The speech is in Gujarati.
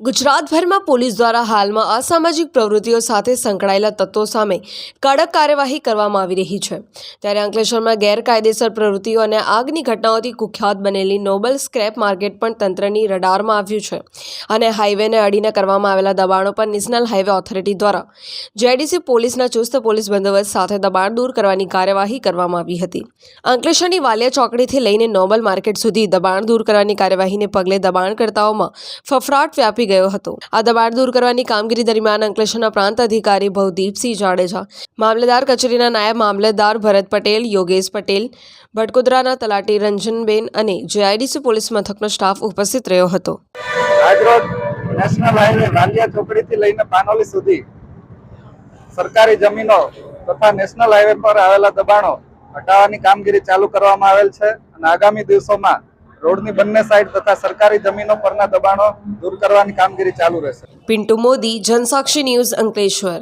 ગુજરાતભરમાં પોલીસ દ્વારા હાલમાં અસામાજિક પ્રવૃત્તિઓ સાથે સંકળાયેલા તત્વો સામે કડક કાર્યવાહી કરવામાં આવી રહી છે. ત્યારે અંકલેશ્વરમાં ગેરકાયદેસર પ્રવૃત્તિઓ અને આગની ઘટનાઓથી કુખ્યાત બનેલી નોબલ સ્ક્રેપ માર્કેટ પણ તંત્રની રડારમાં આવ્યું છે અને હાઈવેને અડીને કરવામાં આવેલા દબાણો પર નેશનલ હાઈવે ઓથોરિટી દ્વારા જેડીસી પોલીસના ચુસ્ત પોલીસ બંદોબસ્ત સાથે દબાણ દૂર કરવાની કાર્યવાહી કરવામાં આવી હતી. અંકલેશ્વરની વાલિયા ચોકડીથી લઈને નોબલ માર્કેટ સુધી દબાણ દૂર કરવાની કાર્યવાહીને પગલે દબાણકર્તાઓમાં ફફડાટ વ્યાપી ગયો હતો. આ દબાણ દૂર કરવાની કામગીરી દરમિયાન અંકલેશ્વરના પ્રાંત અધિકારી ભવદીપસિંહ જાડેજા મામલેદાર કચેરીના નાયબ મામલેદાર ભરત પટેલ, યોગેશ પટેલ ભટકોદરાના તલાટી રંજનબેન અને જેઆઈડીસી પોલીસ મથકનો સ્ટાફ ઉપસ્થિત રહ્યો હતો. નેશનલ હાઈવે લઈને પાનોલી સુધી સરકારી જમીનો તથા નેશનલ હાઈવે પર આવેલા દબાણો હટાવવાની કામગીરી ચાલુ કરવામાં આવેલ છે અને આગામી દિવસોમાં રોડની બંને સાઈડ તથા સરકારી જમીનો પરના દબાણો દૂર કરવાની કામગીરી ચાલુ રહેશે. પિન્ટુ મોદી, જનસાક્ષી ન્યૂઝ અંકલેશ્વર.